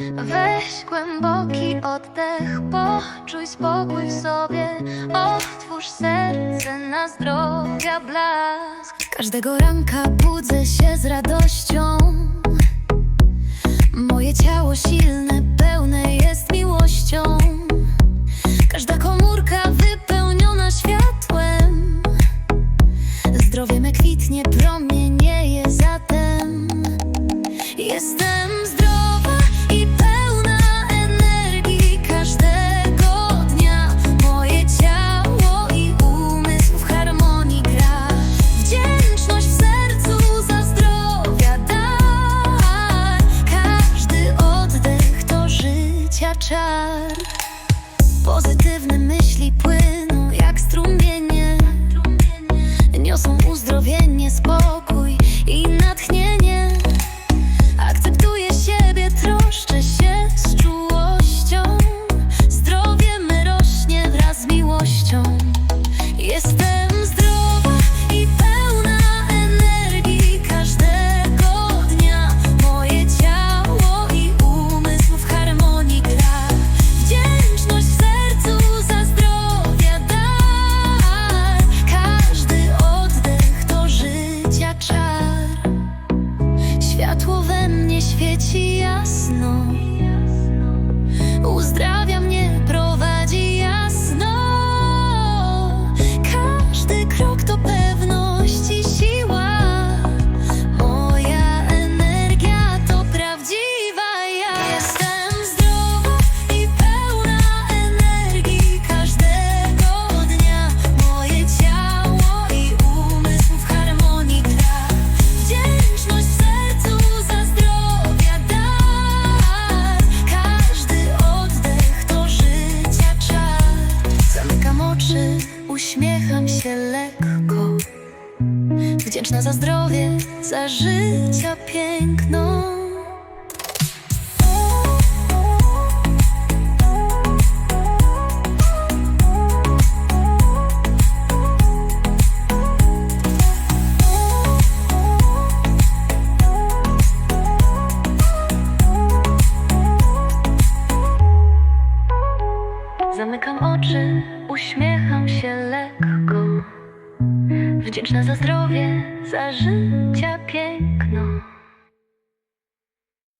Weź głęboki oddech, poczuj spokój w sobie Otwórz serce na zdrowia blask. Każdego ranka budzę się z radością. Moje ciało się przebicia czar. Pozytywne myśli płyn Światło we mnie świeci jasno. Uzdrawiam uśmiecham się lekko. Wdzięczna za zdrowie, za życia piękno. oczy, uśmiecham się lekko. Wdzięczna za zdrowie, za życia piękno.